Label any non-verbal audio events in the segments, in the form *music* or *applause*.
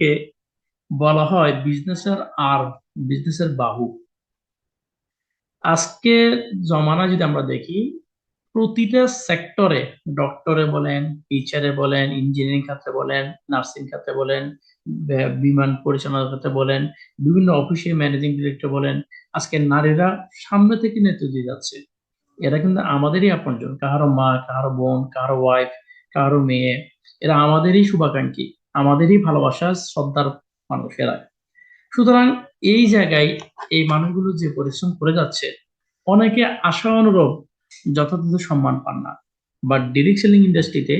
নারীকে বলা হয় বিজনেসের আর বিজনেসের বাহু। আজকে জমানা যদি আমরা দেখি, প্রতিটা সেক্টরে ডক্টরে বলেন টিচারে বলেন ইঞ্জিনিয়ারিং খাতে বলেন নার্সিং খাতে বলেন বিমান পরিচালনা খাতে বলেন, বিভিন্ন অফিসে ম্যানেজিং ডিরেক্টর বলেন, আজকে নারীরা সামনে থেকে নেতৃত্ব দিয়ে যাচ্ছে। এরা কিন্তু আমাদেরই আপনজন, কাহারো মা, কাহারো বোন, কাহারো ওয়াইফ কাহারো মেয়ে, এরা আমাদেরই শুভাকাঙ্ক্ষী। আমাদেরই ভালোবাসা শ্রদ্ধার মানুষ এরা সুতরাং এই জায়গায় এই মানুষগুলো যে পরিশ্রম করে যাচ্ছে, অনেকে আশা অনুরূপ যথাযথ সম্মান পান না। বাট ডিরেক্ট সেলিং ইন্ডাস্ট্রিতে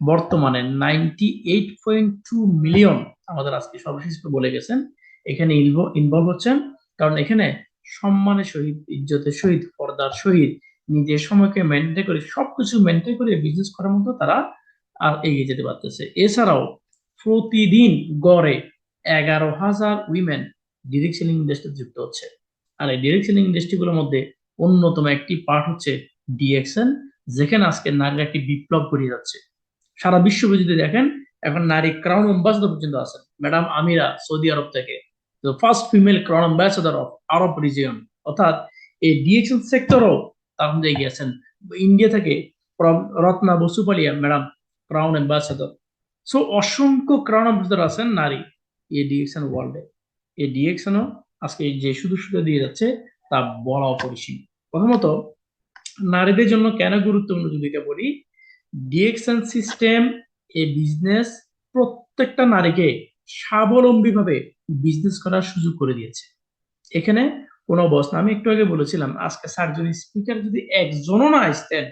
বর্তমানে ninety eight point two million আমাদের আজকে সর্বশেষ বলে গেছেন। এখানে ইনভলভ হচ্ছেন। কারণ এখানে সম্মানের সহিত, ইজ্জতের সহিত, পর্দার সহিত, নিজের সময়কে মেনটেন করে, সবকিছু মেনটেন করে বিজনেস করার মতো তারা আর এগিয়ে যেতে পারতেছে। এছাড়াও প্রতিদিন গড়ে এগারো হাজার উইমেন ডিরেক্ট সেলিং ইন্ডাস্ট্রি যুক্ত হচ্ছে। আর এই ডিরেক্ট সেলিং ইন্ডাস্ট্রিগুলোর মধ্যে অন্যতম একটি পার্ট হচ্ছে ডিএক্সএন যেখানে আজকে নারীরা একটি বিপ্লব করিয়ে যাচ্ছে। সারা বিশ্বকে যদি দেখেন, এখন নারী ক্রাউন অ্যাম্বাসেডর পর্যন্ত আছেন। ম্যাডাম আমিরা সৌদি আরব থেকে। First female crown ambassador of Arab region অর্থাৎ এই ডিএক্সএন সেক্টরও তার মধ্যে এগিয়ে আছেন। ইন্ডিয়া থেকে Ratna Basupalia madam crown ambassador so অসংখ্য অ্যাম্বাসেডর আছেন নারী এই ডিএক্সএন ওয়ার্ল্ডে এই ডিএক্সএনও আজকে যে শুধু শুধু দিয়ে যাচ্ছে, তা বলা অপরিসীম। প্রথমত, নারীদের জন্য কেন গুরুত্বপূর্ণ যদি বলি ডিএক্সএন সিস্টেম এ বিজনেস প্রত্যেকটা নারীকে স্বাবলম্বী ভাবে বিজনেস করার সুযোগ করে দিয়েছে। এখানে কোনো বস না আমি একটু আগে বলেছিলাম, আজকে স্যার যদি স্পিকার যদি একজনও না আসতেন,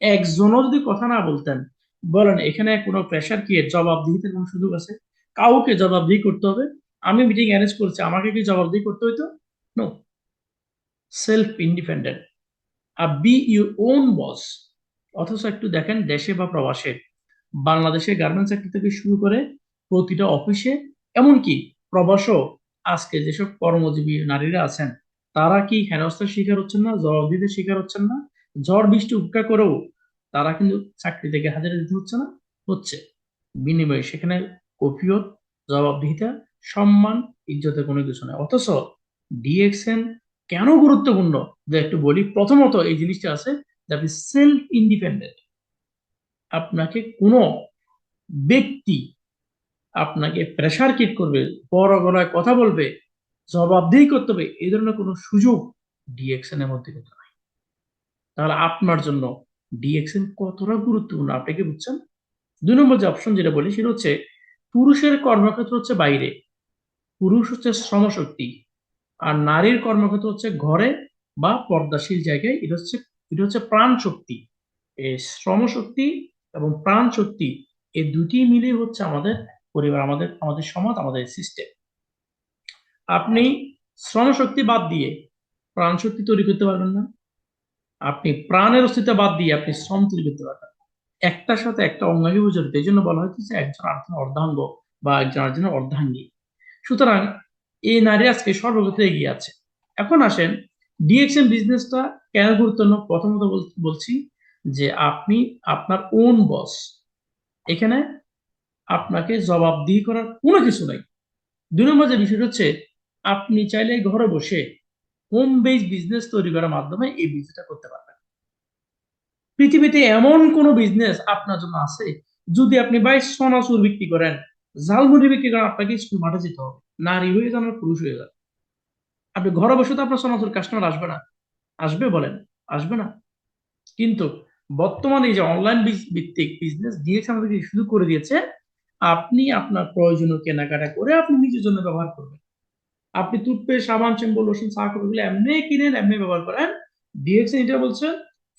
একজনও যদি কথা না বলতেন বলেন, এখানে কোনো প্রেশার কি? জবাবদিহিতে কোনো সুযোগ আছে? কাউকে জবাবদিহি করতে হবে। আমি মিটিং অ্যারেঞ্জ করছি, আমাকে কি জবাবদিহি করতে হইতো? নো সেলফ ইন্ডিপেন্ডেন্ট আর বি ইউর ওন বস অথচ একটু দেখেন, দেশে বা প্রবাসে বাংলাদেশের গার্মেন্টস সেক্টর থেকে শুরু করে প্রতিটা অফিসে এমনকি প্রবাসও, আজকে যেসব কর্মজীবী নারীরা আছেন, তারা কি হেনস্থার শিকার হচ্ছেন না? জবাবদিহিতে শিকার হচ্ছেন না? ঝড় বৃষ্টি উপেক্ষা করেও তারা কিন্তু চাকরি থেকে হাজারে দিতে হচ্ছে না, হচ্ছে। বিনিময়ে সেখানে কফিয়ত, জবাবদিহিতা, সম্মান, ইজ্জতের কোনো কিছু নেই। অথচ ডিএক্সএন কেন গুরুত্বপূর্ণ? যে একটু বলি, প্রথমত এই জিনিসটা আছে যে সেলফ ইন্ডিপেন্ডেন্ট আপনাকে কোনো ব্যক্তি আপনাকে প্রেশার কিট করবে, বড় গলায় কথা বলবে, জবাবদিহি করতে হবে, এই ধরনের কোনো সুযোগ ডিএক্সএন এর মধ্যে কিন্তু নাই। তাহলে আপনার জন্য ডিএক্সএন কতটা গুরুত্বপূর্ণ? আপনি কি বুঝছেন? দুই নম্বর যে অপশন যেটা বলি সেটা হচ্ছে পুরুষের কর্মক্ষেত্র হচ্ছে বাইরে। পুরুষ হচ্ছে শ্রমশক্তি, আর নারীর কর্মক্ষেত্র হচ্ছে ঘরে বা পর্দাশীল জায়গায়। এটা হচ্ছে এটা হচ্ছে প্রাণ শক্তি এই শ্রমশক্তি এবং প্রাণ শক্তি এই দুটি মিলে হচ্ছে আমাদের পরিবার, আমাদের আমাদের সমাজ, আমাদের সিস্টেম আপনি শ্রমশক্তি বাদ দিয়ে প্রাণ শক্তি তৈরি করতে পারবেন না। আপনি প্রাণের অস্তিত্ব বাদ দিয়ে আপনি শ্রম তৈরি করতে পারবেন একটার সাথে একটা অঙ্গাঙ্গী জড়িত এই জন্য বলা হচ্ছে যে একজন আরেকজনের অর্ধাঙ্গ বা একজন আরেকজনের অর্ধাঙ্গী। সুতরাং এই নারী আজকে সর্বগত এগিয়ে আছে। এখন আসেন ডিএক্সএম বিজনেসটা কেন গুরুত্বপূর্ণ? প্রথমত বলছি যে আপনি আপনার ওন বস এখানে আপনাকে জবাবদিহি করার কোনো কিছু নাই। দুই নম্বর যে বিষয়টা হচ্ছে, আপনি চাইলে ঘরে বসে হোম বেস বিজনেস তৈরি করার মাধ্যমে এই বিজনেসটা করতে পারবেন। পৃথিবীতে এমন কোনো বিজনেস আপনার জন্য আছে, যদি আপনি ভাই সোনাচুর বিক্রি করেন ঝালমুড়ি বিক্রি করেন, আপনাকে স্কুল মাঠে যেতে হবে। নারী হয়ে যান পুরুষ হয়ে যান। আপনি ঘরে বসে তো আপনার সোনাচুর কাস্টমার আসবে না। আসবে বলেন, আসবে না। কিন্তু বর্তমানে যে অনলাইন ভিত্তিক বিজনেস দিয়েছে আমাদেরকে শুরু করে দিয়েছে, আপনি আপনার প্রয়োজনীয় কেনাকাটা করে আপনি নিজের জন্য ব্যবহার করবেন। আপনি টুথপেস্ট সাবান শ্যাম্পু লোশন চা কফি গুলো এমনি কিনেন, এমনি ব্যবহার করেন। ডিএক্স এটা বলছে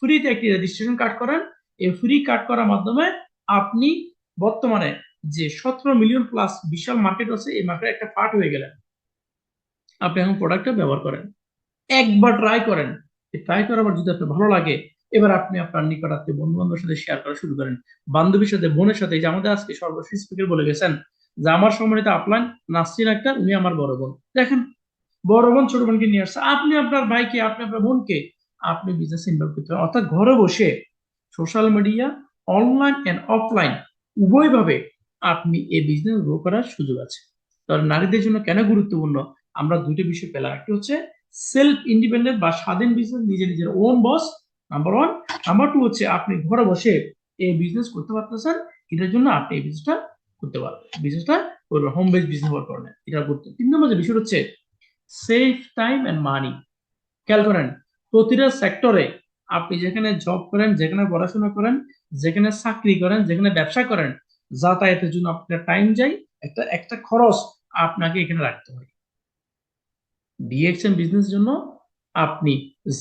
ফ্রিতে একটি রেজিস্ট্রেশন কার্ড করেন। এই ফ্রি কার্ড করার মাধ্যমে আপনি বর্তমানে যে সতেরো মিলিয়ন প্লাস বিশাল মার্কেট আছে, এই মার্কেটে একটা পার্ট হয়ে গেলেন। আপনি এখন প্রোডাক্টটা ব্যবহার করেন। একবার ট্রাই করেন। ট্রাই করার পর যদি আপনার ভালো লাগে, এবার আপনি আপনার নিকটাত্মীয় বন্ধু বান্ধবের সাথে শেয়ার করা শুরু করেন। বান্ধবীর সাথে, বোনের সাথে যে আমাদের আজকে সর্বশেষ স্পিকার বলে গেছেন যে আমার সম্মানিত আপলাইন নাসরিন আক্তার, উনি আমার বড় বোন। দেখেন, বড় বোন, ছোট বোনকে নিয়ে আসছে। আপনি আপনার ভাইকে, আপনি আপনার বোনকে, আপনি বিজনেস ইনভলভ করতে পারেন। অর্থাৎ ঘরে বসে social media online and offline উভয়ভাবে আপনি এই বিজনেস গ্রো করার সুযোগ আছে। তাহলে নারীদের জন্য কেন গুরুত্বপূর্ণ? আমরা দুটো বিষয় পেলাম। একটা হচ্ছে সেলফ ইন্ডিপেন্ডেন্ট বা স্বাধীন বিজনেস নিজে নিজের own boss number one number two হচ্ছে আপনি ঘরে বসে এই বিজনেস করতে পারতেছেন। এটার জন্য আপনি এই বিজনেসটা করতে পারবে। বিজনেসটা করবেন হোম বেস বিজনেস হওয়ার কারণে এটা করতে। তিন নম্বর যে বিষয় হচ্ছে সেভ টাইম অ্যান্ড মানি খেয়াল করেন, প্রতিটা সেক্টরে আপনি যেখানে জব করেন, যেখানে পড়াশোনা করেন, যেখানে চাকরি করেন, যেখানে ব্যবসা করেন, যাতায়াতের জন্য আপনার টাইম যাই একটা একটা খরচ আপনাকে এখানে রাখতে হয়। ডিএক্সএম বিজনেস জন্য আপনি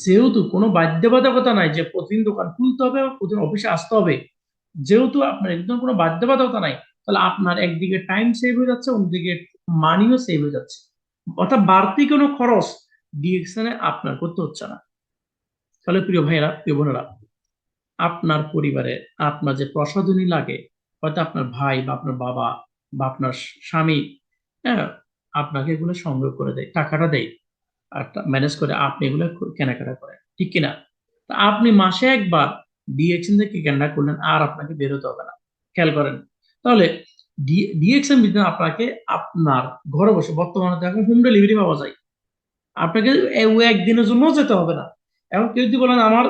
যেহেতু কোনো বাধ্যবাধকতা নাই যে প্রতিদিন দোকান খুলতে হবে প্রতিদিন অফিসে আসতে হবে, যেহেতু আপনার একদম কোনো বাধ্যবাধকতা নাই তাহলে আপনার একদিকে টাইম সেভ হয়ে যাচ্ছে, অন্যদিকে মানিও সেভ হয়ে যাচ্ছে। অর্থাৎ বাড়তি কোনো খরচ ডিএক্সএনে আপনার করতে হচ্ছে না। তাহলে প্রিয় ভাইয়েরা, প্রিয় বোনেরা, আপনার পরিবারে আপনার যে প্রসাধনী লাগে, হয়তো আপনার ভাই বা আপনার বাবা বা আপনার স্বামী হ্যাঁ আপনাকে এগুলো সংগ্রহ করে দেয়, টাকাটা দেয়। আর ম্যানেজ করে আপনি এগুলো কেনাকাটা করেন, ঠিক কিনা? তা আপনি মাসে একবার ডিএক্সএন থেকে কেনাকাটা করলেন, আর আপনাকে বেরোতে হবে না। খেয়াল করেন তাহলে ডিএক্সএন বিজনেস আপনাকে আপনার ঘরে বসে বর্তমানে এখন হোম ডেলিভারি পাওয়া যায়। আপনাকে একদিনের জন্য যেতে হবে না। এখন কেউ যদি বলেন, আমার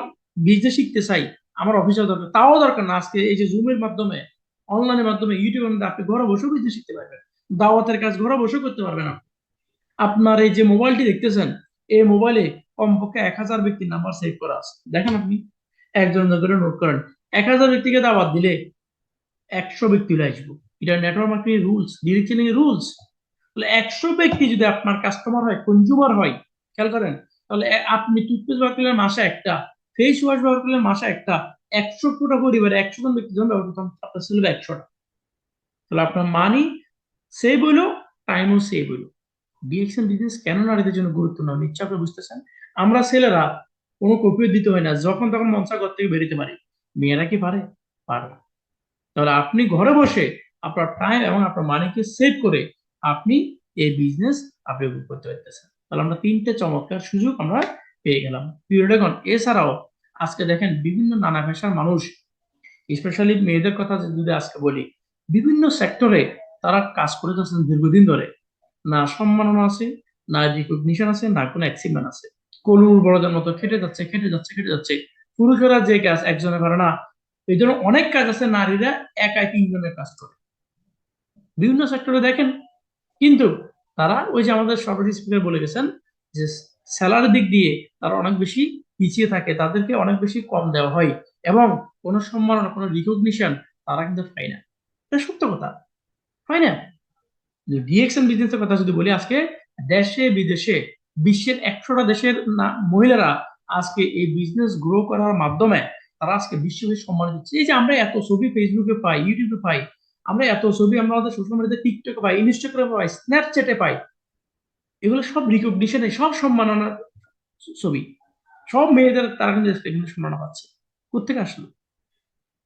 বিজনেস শিখতে চাই, আমার অফিসে দরকার। তাও দরকার না। আজকে এই যে জুমের মাধ্যমে অনলাইনের মাধ্যমে ইউটিউবের মধ্যে আপনি ঘরে বসেও বিজনেস শিখতে পারবেন। দাওয়াতের কাজ ঘরে বসেও করতে পারবেন আপনি আপনার এই যে মোবাইলটি দেখতেছেন, এই মোবাইলে কমপক্ষে এক হাজার ব্যক্তির নাম্বার সেভ করা আছে। দেখেন আপনি। একজন করে নোট করেন। এক হাজার ব্যক্তিকে দাওয়াত দিলে একশো ব্যক্তি হলে আসব। এটা নেটওয়ার্ক মার্কেটিং রুলস ডিরেকশনিং রুলস তাহলে একশো ব্যক্তি যদি আপনার কাস্টমার হয় কনজিউমার হয়, খেয়াল করেন, তাহলে আপনি টুথপেস্ট ব্যবহার করলেন মাসে একটা ফেস ওয়াশ ব্যবহার করলেন মাসে একটা, একশো কোটা পরিবারে একশো জন ব্যক্তি যখন ব্যবহার করতাম আপনার ছিল একশোটা। তাহলে আপনার মানি সেভ হইল টাইমও সেভ হইল। ডিএক্সএন বিজনেস কেন নারীদের জন্য গুরুত্বপূর্ণ নিশ্চয় আপনি বুঝতেছেন? আমরা ছেলেরা কোনো কপিও দিতে হয় না, যখন তখন মনসা ঘর থেকে বেরোতে পারি। মেয়েরা কি পারে? পারে। তাহলে আপনি ঘরে বসে আপনার টাইম এবং আপনার মানিকে সেভ করে আপনি এই বিজনেস আপনি করতে পারতেছেন। তাহলে আমরা তিনটে চমৎকার সুযোগ আমরা পেয়ে গেলাম। প্রিয় দেখুন এছাড়াও আজকে দেখেন বিভিন্ন নানা পেশার মানুষ স্পেশালি মেয়েদের কথা যদি আজকে বলি, বিভিন্ন সেক্টরে তারা কাজ করে যাচ্ছেন দীর্ঘদিন ধরে। না সম্মাননা আছে, না রিকগনিশন আছে, না কোনো অ্যাচিভমেন্ট আছে। কলুর বড়দের মতো খেটে যাচ্ছে খেটে যাচ্ছে খেটে যাচ্ছে। পুরুষেরা যে কাজ একজনে পারে না এই জন্য অনেক কাজ আছে নারীরা একাই তিনজনের কাজ করে। বিভিন্ন সেক্টরে দেখেন, কিন্তু তারা ওই যে আমাদের সর্বশেষ স্পিকার বলে গেছেন যে স্যালারির দিক দিয়ে তারা অনেক বেশি পিছিয়ে থাকে, তাদেরকে অনেক বেশি কম দেওয়া হয় এবং কোনো সম্মাননা কোনো রিকগনিশন তারা কিন্তু পায় না। এটা সত্য কথা হয় না? ডিএক্সএন বিজনেসের কথা যদি বলি, আজকে দেশে বিদেশে বিশ্বের একশোটা দেশের মহিলারা আজকে এই বিজনেস গ্রো করার মাধ্যমে তারা আজকে বিশ্বব্যাপী সম্মান দিচ্ছে। এই যে আমরা এত ছবি ফেসবুকে পাই ইউটিউবে পাই, আমরা এত ছবি আমরা আমাদের সোশ্যাল মিডিয়াতে টিকটকে পাই ইনস্টাগ্রামে পাই স্ন্যাপচ্যাটে পাই, এগুলো সব রিকগনিশনে সব সম্মাননার ছবি। সব মেয়েদের তারা কিন্তু এখানে সম্মাননা পাচ্ছে। কোথেকে আসলো?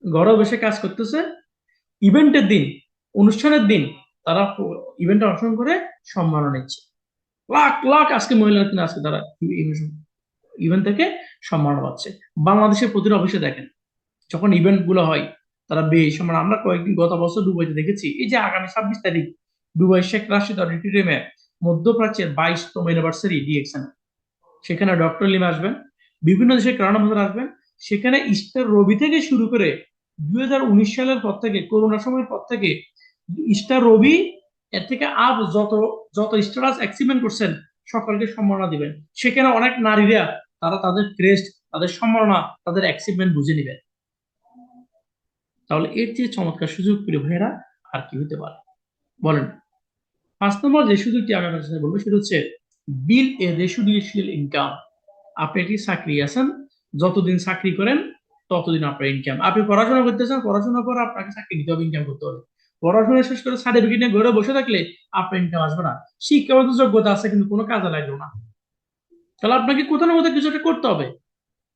ঘরে বসে কাজ করতেছে। ইভেন্টের দিন, অনুষ্ঠানের দিন, তারা ইভেন্টে অংশগ্রহণ করে সম্মাননা নিচ্ছে। লাখ লাখ আজকে মহিলারা কিনা আজকে তারা ইভেন্ট থেকে সম্মাননা পাচ্ছে। বাংলাদেশের প্রতিটা অফিসে দেখেন, যখন ইভেন্টগুলো হয়, তারা বেশ সম্মান আমরা কয়েকদিন গত বছর দুবাইতে দেখেছি, এই যে আগামী ছাব্বিশ তারিখ, দুবাই শেখ রাশিদ অডিটোরিয়ামে মধ্যপ্রাচ্যের বাইশতম ইউনিভার্সিটি ডিএক্সএন সেখানে ডক্টর লিম আসবেন, বিভিন্ন দেশের কারণ আসবেন, সেখানে ইস্টার রবি থেকে শুরু করে দুই হাজার উনিশ সালের পর থেকে, করোনা সময়ের পর থেকে, ইস্টার রবি, এর থেকে আপ যত যত স্ট্যাটাস অ্যাচিভমেন্ট করছেন, সকলকে সম্মাননা দিবেন। সেখানে অনেক নারীরা তারা তাদের ক্রেস্ট তাদের সম্মাননা তাদের অ্যাচিভমেন্ট বুঝে নেবেন তাহলে এর যে চমৎকার সুযোগ, প্রিয় ভাইয়েরা, আর কি হতে পারে? বলেন। পাঁচ নম্বর যে সুযোগটি আমি আপনার সাথে বলব, সেটা হচ্ছে বিল এ রেসিডুয়েশিয়াল ইনকাম আপনি একটি চাকরি আছেন, যতদিন চাকরি করেন, ততদিন আপনার ইনকাম আপনি পড়াশোনা করতেছেন পড়াশোনা করে আপনাকে চাকরি দিতে হবে ইনকাম করতে হবে। পড়াশোনা শেষ করে সার্টিফিকেট নিয়ে ঘরে বসে থাকলে আপনার ইনকাম আসবে না। শিক্ষাগত যোগ্যতা আছে, কিন্তু কোনো কাজে লাগবে না। তাহলে আপনাকে কোথাও না কোথাও কিছু একটা করতে হবে।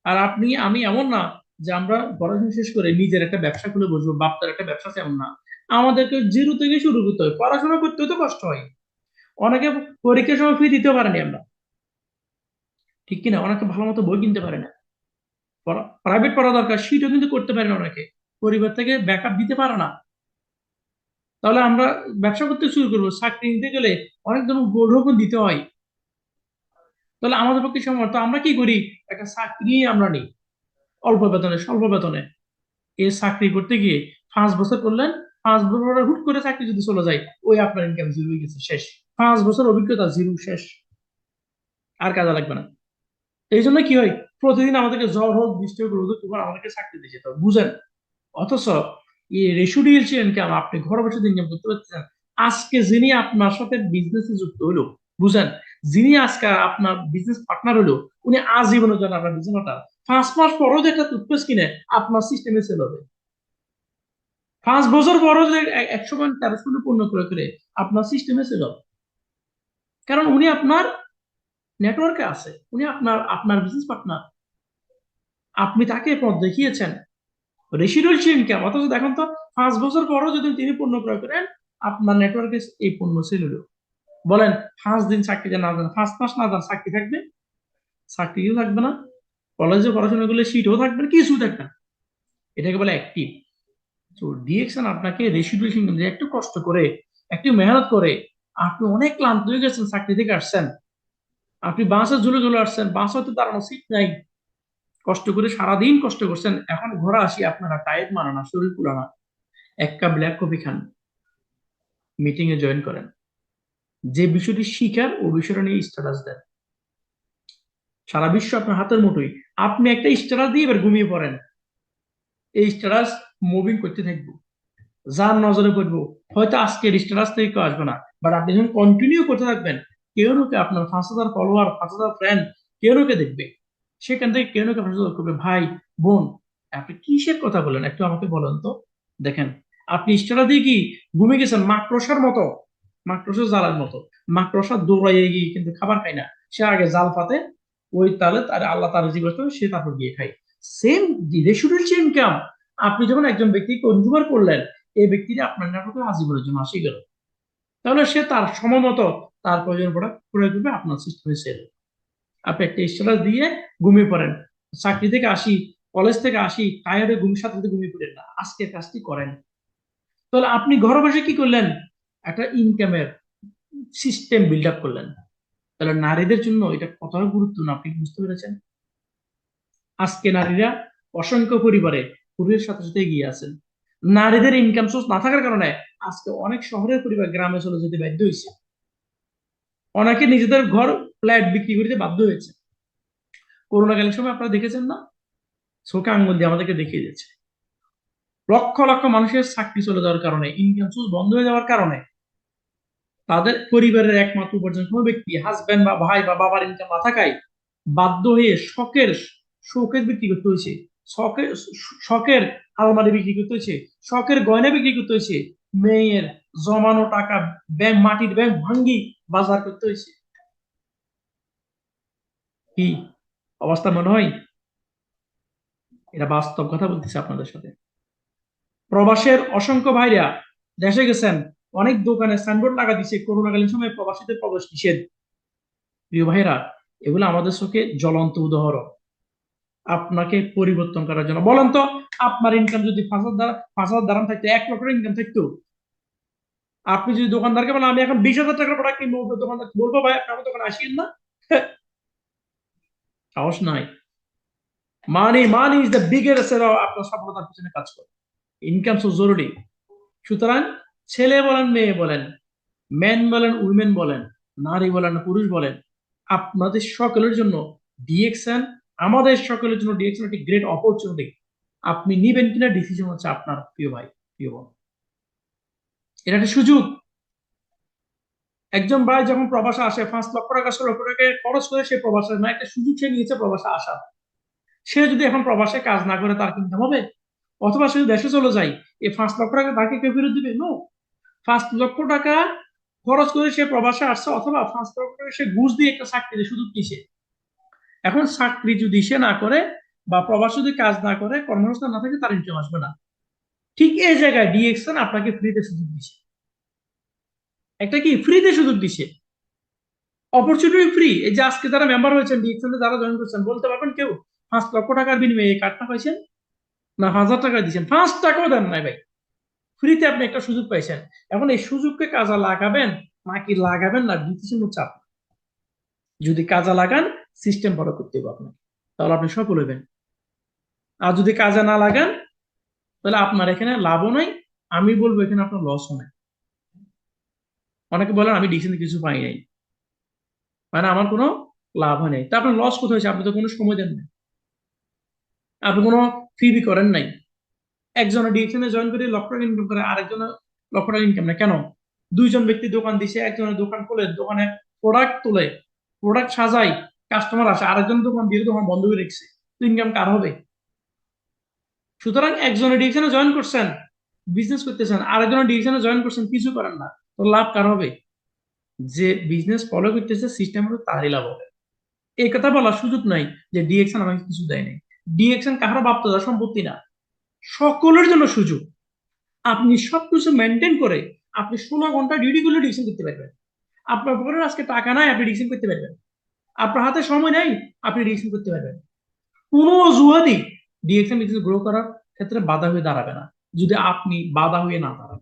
আর আপনি, আমি এমন না যে আমরা পড়াশোনা শেষ করে নিজের একটা ব্যবসা খুলে বসবো বাপটার একটা ব্যবসা আছে এমন না। আমাদেরকে জিরো থেকে শুরু করতে হয়, পড়াশোনা করতে তো কষ্ট হয়। অনেকে পরীক্ষার সময় ফি দিতেও পারেনি আমরা। ঠিক কিনা? অনেকে ভালো মতো বই কিনতে পারে না। প্রাইভেট পড়া দরকার সেটাও কিন্তু করতে পারে না অনেকে। পরিবার থেকে ব্যাকআপ দিতে পারে না। তাহলে আমরা ব্যবসা করতে শুরু করব। চাকরি নিতে গেলে অনেক ধরনের গোলরোপণ দিতে হয়। তাহলে আমাদের পক্ষে সম্ভব তো আমরা কি করি? একটা চাকরি আমরা নিই। অল্প বেতনে, স্বল্প বেতনে। এই চাকরি করতে গিয়ে পাঁচ বছর করলেন, পাঁচ বছর হুট করে চাকরি যদি চলে যায়, ওই আপনার ইনকাম জিরো হয়ে গেছে, শেষ। পাঁচ বছর অভিজ্ঞতা জিরো শেষ। আর কাজে লাগবে না। এই জন্য কি হয়? প্রতিদিন আমাদেরকে জ্বর হোক, বৃষ্টি হোক রোদ হোক আমাদেরকে চাকরি দিয়ে যেতে হবে, বুঝেন? অথচ এই রেশুডিয়াল ইনকাম আপনি ঘরে বসে ইনকাম করতে পারতেছেন। আজকে যিনি আপনার সাথে বিজনেসে যুক্ত হলো, বুঝেন? যিনি আজকে আপনার বিজনেস পার্টনার হলো, উনি আজীবনের জন্য আপনার বিজনেস পার্টনার পাঁচ মাস পরও যে একটা টুথপেস্ট কিনে, আপনার সিস্টেমে সেল হবে। পাঁচ বছর পরও যে একশো পয়েন্ট তেরোশো পূর্ণ করে করে আপনার সিস্টেমে সেল হবে। কারণ উনি আপনার নেটওয়ার্কে আছে, উনি আপনার আপনার বিজনেস পার্টনার আপনি তাকে পথ দেখিয়েছেন। রেসিডুয়াল ইনকাম অথচ দেখুন তো, পাঁচ বছর পরও যদি তিনি পণ্য ক্রয় করেন, আপনার নেটওয়ার্কে এই পণ্য সেল হলো। বলেন, পাঁচ দিন চাকরিতে না যান পাঁচ মাস না যান চাকরি থাকবে? চাকরিও থাকবে না কলেজে পড়াশোনা করলে সিটও থাকবে না কিছু থাকবে না। এটাকে বলে অ্যাক্টিভ তো ডিএকশন আপনাকে রেসিডুয়াল ইনকাম একটু কষ্ট করে, একটু মেহনত করে, আপনি অনেক ক্লান্ত হয়ে গেছেন, চাকরি থেকে আসছেন। আপনি বাসে ঝুলে ঝুলে আসছেন, বাস হয়তো দাঁড়ানো সিট নাই। কষ্ট করে সারাদিন কষ্ট করছেন, এখন ঘোরা আসি আপনারা টায়ার্ড মানা না শরীর পুরানা। এক কাপ ব্ল্যাক কফি খান। মিটিংয়ে জয়েন করেন। যে বিষয়টি শিখার ও বিষয়টা নিয়ে স্ট্যাটাস দেন। সারা বিশ্ব আপনার হাতের মুঠোই আপনি একটা স্ট্যাটাস দিয়ে এবার ঘুমিয়ে পড়েন। এই স্ট্যাটাস মুভিং করতে থাকব। যার নজরে পড়ব। হয়তো আজকের স্ট্যাটাস থেকে কেউ আসবে না। বাট আপনি যখন কন্টিনিউ করতে থাকবেন, কেউ নাকি আপনার পাঁচ হাজার ফলোয়ার পাঁচ হাজার ফ্রেন্ড কেউ নাকি দেখবে। সেখান থেকে কেউ নাকি আপনার করবে। ভাই, বোন, আপনি কিসের কথা বলেন? একটু আমাকে বলেন তো। দেখেন, আপনি স্ট্যাটাস দিয়ে কি ঘুমিয়ে গেছেন? মাকড়সার মতো। মাকড়সার জালের মতো। মাকড়সা দৌড়াইয়ে গিয়ে কিন্তু খাবার খায় না। সে আগে জাল পাতে ওই তালে তার আল্লাহ তার করে সে তারপর গিয়ে খায়। সেম রেশুডেল ইনকাম আপনি যখন একজন ব্যক্তি কনজিউমার করলেন, এই ব্যক্তিটি আপনার নেটওয়ার্কে আজীবনের জন্য আসি গেল। তাহলে সে তার সময় মতো তার প্রয়োজন প্রোডাক্ট প্রয়োগ করবে, আপনার সিস্টেমে সেল আপনি একটা স্ট্যাটাস দিয়ে ঘুমিয়ে পড়েন। চাকরি থেকে আসি, কলেজ থেকে আসি টায়ারে সাথে সাথে ঘুমিয়ে পড়েন না। আজকের কাজটি করেন। তাহলে আপনি ঘরে বসে কি করলেন? একটা ইনকামের সিস্টেম বিল্ড আপ করলেন। তাহলে নারীদের জন্য এটা কতটা গুরুত্বপূর্ণ, আপনি বুঝতে পেরেছেন? আজকে নারীরা অসংখ্য পরিবারে পুরুষের সাথে সাথে এগিয়ে আছেন। নারীদের ইনকাম সোর্স না থাকার কারণে আজকে অনেক শহরের পরিবার গ্রামে চলে যেতে বাধ্য হয়েছে। অনেকে নিজেদের ঘর ফ্ল্যাট বিক্রি করতে বাধ্য হয়েছে। করোনাকালীন সময় আপনারা দেখেছেন না? চোখে আঙ্গুল দিয়ে আমাদেরকে দেখিয়ে দিয়েছে। লক্ষ লক্ষ মানুষের চাকরি চলে যাওয়ার কারণে ইনকাম সোর্স বন্ধ হয়ে যাওয়ার কারণে তাদের পরিবারের একমাত্র উপার্জন কোনো ব্যক্তি। হাজবেন্ড বা ভাই বা বাবার ইনকাম না থাকায় বাধ্য হয়ে শখের শোকের বিক্রি করতে হয়েছে। শখের শখের আলমারি বিক্রি করতে হয়েছে। শখের গয়না বিক্রি করতে হয়েছে। মেয়ের জমানো টাকা ব্যাংক মাটির ব্যাংক ভাঙ্গি বাজার করতে হয়েছে। কি অবস্থা মনে হয়? এটা বাস্তব কথা বলতেছে আপনাদের সাথে। প্রবাসের অসংখ্য ভাইরা দেশে গেছেন। অনেক দোকানে সাইনবোর্ড লাগা দিছে করোনাকালীন সময় প্রবাসীদের প্রবেশ নিষেধ। প্রিয় ভাইরা এগুলো আমাদের চোখে জ্বলন্ত উদাহরণ। আপনাকে পরিবর্তন করার জন্য। বলেন তো, আপনার ইনকাম যদি পাঁচ হাজার পাঁচ হাজার থাকতো, এক লক্ষ ইনকাম থাকতো। আপনি যদি দোকানদারকে বলেন, আমি এখন বিশ হাজার টাকার প্রোডাক্ট কিনবো দোকানদার বলব ভাই? আপনার দোকানে আসিয়েন না? *laughs* সাহস নাই। Money money is the biggest আপনার সফলতার পিছনে কাজ করে। ইনকাম সো জরুরি। সুতরাং ছেলে বলেন, মেয়ে বলেন ম্যান বলেন উইমেন বলেন, নারী বলেন, পুরুষ বলেন, আপনাদের সকলের জন্য ডিএক্সএন আমাদের সকলের জন্য ডিএক্সএন একটি গ্রেট অপরচুনিটি আপনি নিবেন কিনা ডিসিশন হচ্ছে আপনার প্রিয় ভাই, প্রিয় বোন। এটা একটা সুযোগ। একজন ভাই যখন প্রবাসে আসে, পাঁচ লক্ষ টাকা ছ লক্ষ টাকা খরচ করে সে প্রবাসে না একটা সুযোগ সে নিয়েছে প্রবাসে আসার। সে যদি এখন প্রবাসে কাজ না করে, তার কিনতে হবে? অথবা সে দেশে চলে যায় এই পাঁচ লক্ষ টাকা তাকে কেউ ফেরত দিবে? নো পাঁচ লক্ষ টাকা খরচ করে সে প্রবাসে আসছে, অথবা পাঁচ লক্ষ টাকা সে ঘুষ দিয়ে একটা চাকরির সুযোগ দিছে এখন চাকরি যদি সে না করে বা প্রবাস যদি কাজ না করে, কর্মসংস্থান না থাকে, তার ইনকাম আসবে না। ঠিক এই জায়গায় ডিএক্সএন আপনাকে ফ্রিতে সুযোগ দিছে একটা কি? ফ্রিতে সুযোগ দিছে অপরচুনিটি ফ্রি এই যে আজকে যারা মেম্বার হয়েছেন ডিএক্সএন যারা জয়েন করছেন, বলতে পারবেন কেউ, পাঁচ লক্ষ টাকার বিনিময়ে এই কার্ডটা পাইছেন? না, হাজার টাকা দিচ্ছেন পাঁচ টাকাও দেন নাই ভাই। ফ্রিতে আপনি একটা সুযোগ পাইছেন। এখন এই সুযোগকে কাজে লাগাবেন নাকি লাগাবেন না হচ্ছে আপনার। যদি কাজে লাগান সিস্টেম ফলো করতে হবে আপনাকে। তাহলে আপনি সফল হবেন আর যদি কাজে না লাগান, তাহলে আপনার এখানে লাভও নাই, আমি বলব এখানে আপনার লসও নাই। অনেকে বলেন, আমি ডিসিশন কিছু পাই নাই। মানে আমার কোনো লাভ হয় নাই। তা আপনার লস কোথায় হয়েছে? আপনি তো কোনো সময় দেন নাই। আপনি কোনো ফিবি করেন নাই। একজনের ডিএকশনে জয়েন করে লক্ষ টাকা ইনকাম করে, আরেকজনের লক্ষ টাকা ইনকাম নেই কেন? দুইজন ব্যক্তি দোকান দিছে, একজনের দোকান খুলে, দোকানে প্রোডাক্ট তোলে প্রোডাক্ট সাজাই কাস্টমার আসে আরেকজন দোকান দিয়ে দোকান বন্ধ করে রেখেছে। তো ইনকাম কার হবে? সুতরাং একজনের ডিএকশনে জয়েন করছেন বিজনেস করতেছেন, আরেকজনের ডিএকশনে জয়েন করছেন, কিছু করেন না। তো লাভ কার হবে? যে বিজনেস ফলো করতেছে সিস্টেম হলো তারই লাভ হবে। এই কথা বলার সুযোগ নাই যে ডিএকশন আমাকে কিছু দেয় নাই। ডিএকশন কাহারও বাপ্তদা সম্পত্তি না। সকলের জন্য সুযোগ। আপনি সবকিছু মেনটেন করে আপনি ষোলো ঘণ্টা ডিউটি করলে ডিসিশন করতে পারবেন। আপনার পকেটে আজকে টাকা নাই, আপনি ডিসিশন করতে পারবেন। আপনার হাতে সময় নাই, আপনি ডিসিশন করতে পারবেন। কোনো অজুহাতই ডিএকশন বিজনেস গ্রো করার ক্ষেত্রে বাধা হয়ে দাঁড়াবে না, যদি আপনি বাধা হয়ে না দাঁড়ান।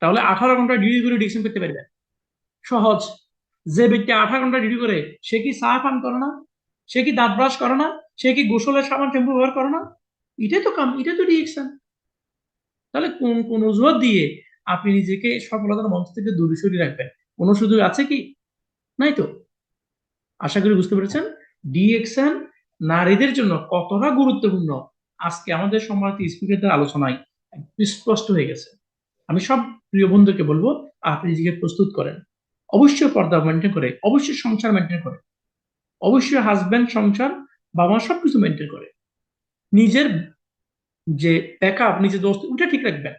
তাহলে আঠারো ঘণ্টা ডিউটি করে ডিসিশন করতে পারবেন। সহজ। যে ব্যক্তি আঠারো ঘণ্টা ডিউটি করে, সে কি চা পান করে না? সে কি দাঁত ব্রাশ করে না? সে কি গোসলের সাবান শ্যাম্পু ব্যবহার করে না? এটাই তো কাম, এটাই তো ডিএকশন তাহলে কোন কোন অজুহাত দিয়ে আপনি নিজেকে সফলতার মঞ্চ থেকে দূরে সরিয়ে রাখবেন? কোনো সুযোগ আছে কি? নাই তো? আশা করি বুঝতে পেরেছেন? ডিএকশন নারীদের জন্য কতটা গুরুত্বপূর্ণ? আজকে আমাদের সম্মানিত স্পিকারদের আলোচনায় স্পষ্ট হয়ে গেছে। আমি সব প্রিয় বন্ধুকে বলব, আপনি নিজেকে প্রস্তুত করেন। অবশ্যই পর্দা মেনটেন করে, অবশ্যই সংসার মেনটেন করে। অবশ্যই হাজব্যান্ড সংসার বাবা মা সবকিছু মেনটেন করে। নিজের যে ব্যাকআপ নিজের দোস্ত উঠে ঠিক রাখবেন।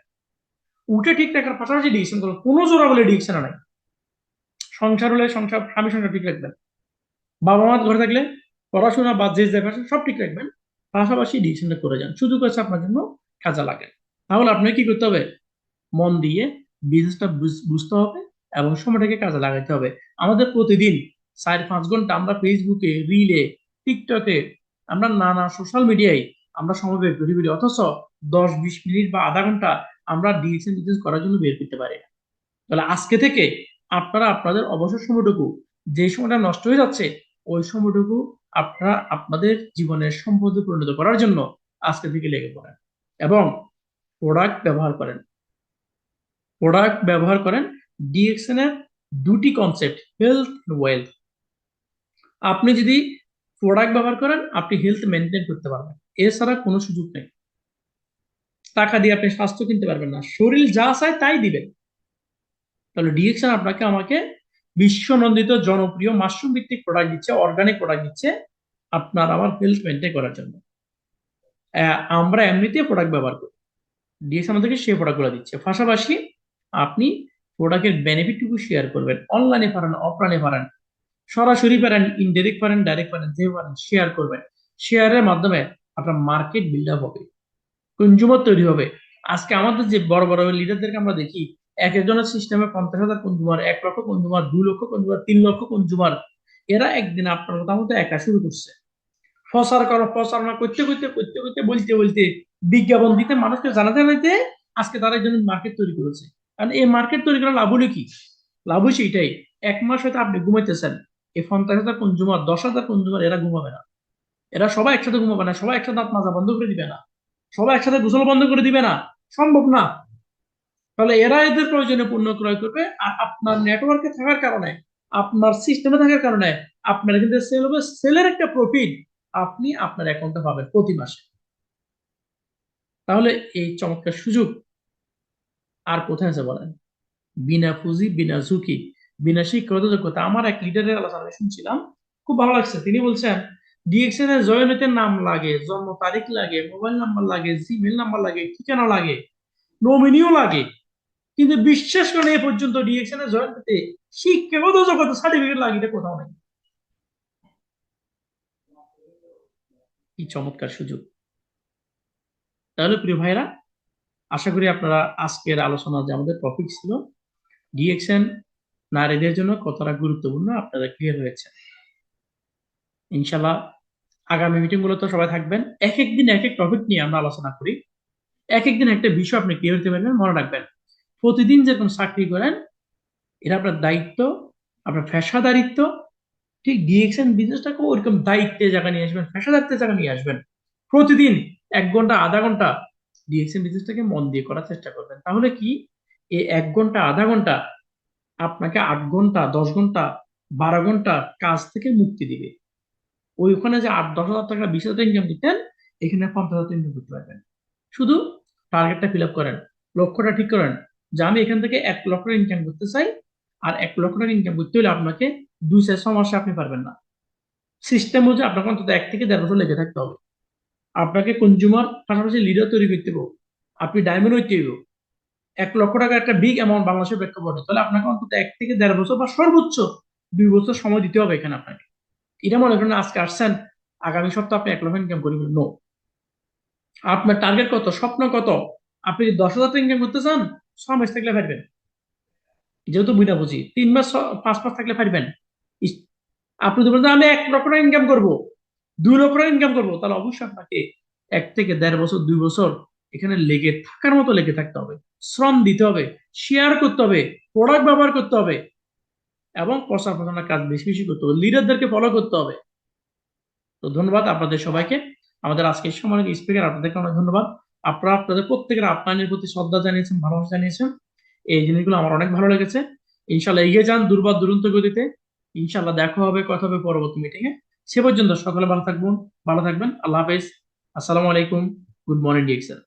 উঠে ঠিক রাখার পাশাপাশি ডিসিশন করবেন। কোনো জোড়া বলে ডিসিশন নাই। সংসার হলে সংসার, স্বামী সংসার ঠিক রাখবেন। বাবা মা ঘরে থাকলে পড়াশোনা বা যে ব্যাপার সব ঠিক রাখবেন। পাশাপাশি ডিসিশনটা করে যান। সুযোগ আছে আপনার জন্য, কাজে লাগে। তাহলে আপনাকে কি করতে হবে? মন দিয়ে বিজনেসটা বুঝতে হবে এবং সময়টাকে কাজে লাগাইতে হবে। আমাদের প্রতিদিন চার পাঁচ ঘণ্টা আমরা ফেসবুকে রিলে টিকটকে আমরা নানা সোশ্যাল মিডিয়ায় আমরা সময় বের করি অথচ দশ, বিশ মিনিট বা আধা ঘণ্টা আমরা ডিএক্সএন বিজনেস করার জন্য বের করতে পারি। না তাহলে আজকে থেকে আপনারা আপনাদের অবসর সময়টুকু, যে সময়টা নষ্ট হয়ে যাচ্ছে, ওই সময়টুকু আপনারা আপনাদের জীবনের সম্পদে পরিণত করার জন্য আজকে থেকে লেগে পড়েন এবং প্রোডাক্ট ব্যবহার করেন। প্রোডাক্ট ব্যবহার করেন ডিএক্সএন এর দুটি কনসেপ্ট হেলথ ওয়েলথ আপনি যদি প্রোডাক্ট ব্যবহার করেন, আপনি হেলথ মেনটেন করতে পারবেন। এছাড়া কোনো সুযোগ নেই। টাকা দিয়ে আপনি স্বাস্থ্য কিনতে পারবেন না। শরীর যা চায় তাই দিবেন তাহলে ডিএক্সএন আপনাকে আমাকে বিশ্বনন্দিত জনপ্রিয় মাশরুম ভিত্তিক প্রোডাক্ট দিচ্ছে অর্গানিক প্রোডাক্ট দিচ্ছে আপনার আমার হেলথ মেনটেন করার জন্য। আমরা এমনিতে প্রোডাক্ট ব্যবহার করি। ডিএক্স আমাদেরকে সেই প্রোডাক্টগুলো দিচ্ছে। পাশাপাশি আপনি প্রোডাক্টের বেনিফিটটুকু শেয়ার করবেন। অনলাইনে পারেন অফলাইনে পারেন। সরাসরি পারেন ইনডাইরেক্ট পারেন ডাইরেক্ট পারেন, যে পারেন শেয়ার করবেন। শেয়ারের মাধ্যমে আপনার মার্কেট বিল্ড আপ হবে কনজুমার তৈরি হবে। আজকে আমাদের যে বড় বড় লিডারদেরকে আমরা দেখি, এক একজনের সিস্টেমে পঞ্চাশ হাজার কনজুমার এক লক্ষ কনজুমার দুই লক্ষ কনজুমার তিন লক্ষ কনজুমার এরা একদিন আপনার কথা মতো একা শুরু করছে। প্রচার করো প্রচারণা করতে করতে করতে করতে, বলতে বলতে বিজ্ঞাপন দিতে মানুষকে জানাতে জানাতে আজকে তারা একজন মার্কেট তৈরি করেছে। কারণ এই মার্কেট তৈরি করার লাভ হলো কি? লাভ হচ্ছে এটাই এক মাস হয়তো আপনি ঘুমাইতেছেন এই পঞ্চাশ হাজার কনজুমার দশ হাজার কনজুমার এরা ঘুমাবে না। এরা সবাই একসাথে ঘুমাবে না, সবাই একসাথে দাঁত মাজা বন্ধ করে দিবে না। সবাই একসাথে গোসল বন্ধ করে দিবে না। সম্ভব না। তাহলে এরা এদের প্রয়োজনে পণ্য ক্রয় করবে আর আপনার নেটওয়ার্কে থাকার কারণে, আপনার সিস্টেমে থাকার কারণে আপনার কিন্তু সেল হবে। সেলের একটা প্রফিট আপনি আপনার অ্যাকাউন্টে পাবেন প্রতি মাসে। তাহলে এই চমৎকার সুযোগ। আর কোথায় আছে বলেন? বিনা পুঁজি, বিনা ঝুঁকি। বিনা শিক্ষাগত যোগ্যতা আমার এক লিডারের আলোচনা শুনছিলাম, খুব ভালো লাগছে। তিনি বলছেন ডিএক্সএন এর জয়েন হতে নাম লাগে, জন্ম তারিখ লাগে মোবাইল নাম্বার লাগে জিমেল নাম্বার লাগে, ঠিকানা লাগে নমিনিও লাগে। কিন্তু বিশ্বাস করেন, এ পর্যন্ত ডিএক্সএন এর জয়েন হতে শিক্ষাগত যোগ্যতা সার্টিফিকেট লাগে, এটা কোথাও নেই। কি চমৎকার সুযোগ। তাহলে প্রিয় ভাইরা আশা করি আপনারা আজকের আলোচনা যে আমাদের টপিক ছিল ডিএক্সএন নারীদের জন্য কতটা গুরুত্বপূর্ণ আপনারা ক্লিয়ার হয়েছে। ইনশাল্লাহ আগামী মিটিং গুলোতে সবাই থাকবেন। এক এক দিন এক এক টপিক নিয়ে আমরা আলোচনা করি। এক একদিন একটা বিষয় আপনি ক্লিয়ার হতে পারবেন, মনে রাখবেন। প্রতিদিন যেরকম চাকরি করেন এটা আপনার দায়িত্ব, আপনার পেশাদারিত্ব, ঠিক ডিএক্সএন বিজনেসটাকে ওরকম দায়িত্বের জায়গা নিয়ে আসবেন পেশাদারিত্বের জায়গা নিয়ে আসবেন। প্রতিদিন এক ঘণ্টা, আধা ঘণ্টা ডিএক্সএন বিজনেসটাকে মন দিয়ে করার চেষ্টা করবেন। তাহলে কি? এই এক ঘণ্টা, আধা ঘণ্টা আপনাকে আট ঘণ্টা, দশ ঘণ্টা, বারো ঘণ্টা কাজ থেকে মুক্তি দিবে। ওইখানে যে আট, দশ হাজার টাকা, বিশ হাজার ইনকাম দিতেন, এখানে পঞ্চাশ হাজার ইনকাম করতে পারবেন। শুধু টার্গেটটা ফিল আপ করেন, লক্ষ্যটা ঠিক করেন যে আমি এখান থেকে এক লক্ষ টাকা ইনকাম করতে চাই, আর এক লক্ষ টাকা ইনকাম করতে হলে আপনাকে দুই চার ছ মাসে আপনি পারবেন না। সিস্টেম হচ্ছে আপনাকে অন্তত এক থেকে দেড় বছর লেগে থাকতে হবে। আপনাকে কনজিউমার পাশাপাশি লিডার তৈরি করতে হবে। আপনি ডায়মন্ড হইতে হইব। এক লক্ষ টাকা একটা বিগ অ্যামাউন্ট বাংলাদেশের প্রেক্ষাপটে, তাহলে আপনাকে অন্তত এক থেকে দেড় বছর বা সর্বোচ্চ দুই বছর সময় দিতে হবে এখানে আপনাকে। এটা মনে করেন আজকে আসছেন, আগামী সপ্তাহে আপনি এক লক্ষ ইনকাম করবেন। নো আপনার টার্গেট কত, স্বপ্ন কত? আপনি যদি দশ হাজার ইনকাম করতে চান ছ মাস থাকলে পারবেন। যেহেতু বুঝা বুঝি, তিন মাস, পাঁচ মাস থাকলে পারবেন। আপনি যদি বলেন, আমি এক লক্ষ টাকা ইনকাম করব, দুই লক্ষ টাকা ইনকাম করব, তাহলে অবশ্যই আপনাকে এক থেকে দেড় বছর, দুই বছর এখানে লেগে থাকার মতো লেগে থাকতে হবে। শ্রম দিতে হবে শেয়ার করতে হবে প্রোডাক্ট ব্যবহার করতে হবে এবং প্রচার প্রচারণার কাজ বেশি বেশি করতে হবে লিডারদেরকে ফলো করতে হবে। তো ধন্যবাদ আপনাদের সবাইকে। আমাদের আজকের সম্মানিত স্পিকার আপনাদেরকে অনেক ধন্যবাদ। আপনারা আপনাদের প্রত্যেকের আপনাদের প্রতি শ্রদ্ধা জানিয়েছেন, ভালোবাসা জানিয়েছেন। এই জিনিসগুলো আমার অনেক ভালো লেগেছে। ইনশাল্লাহ এগিয়ে যান দুর্বার দুরন্ত গতিতে। ইনশাল্লাহ দেখা হবে, কথা হবে পরবর্তী মিটিংয়ে সে পর্যন্ত সকলে ভালো থাকবেন ভালো থাকবেন। আল্লাহ হাফেজ। আসসালামু আলাইকুম। Good morning ডিএক্সেল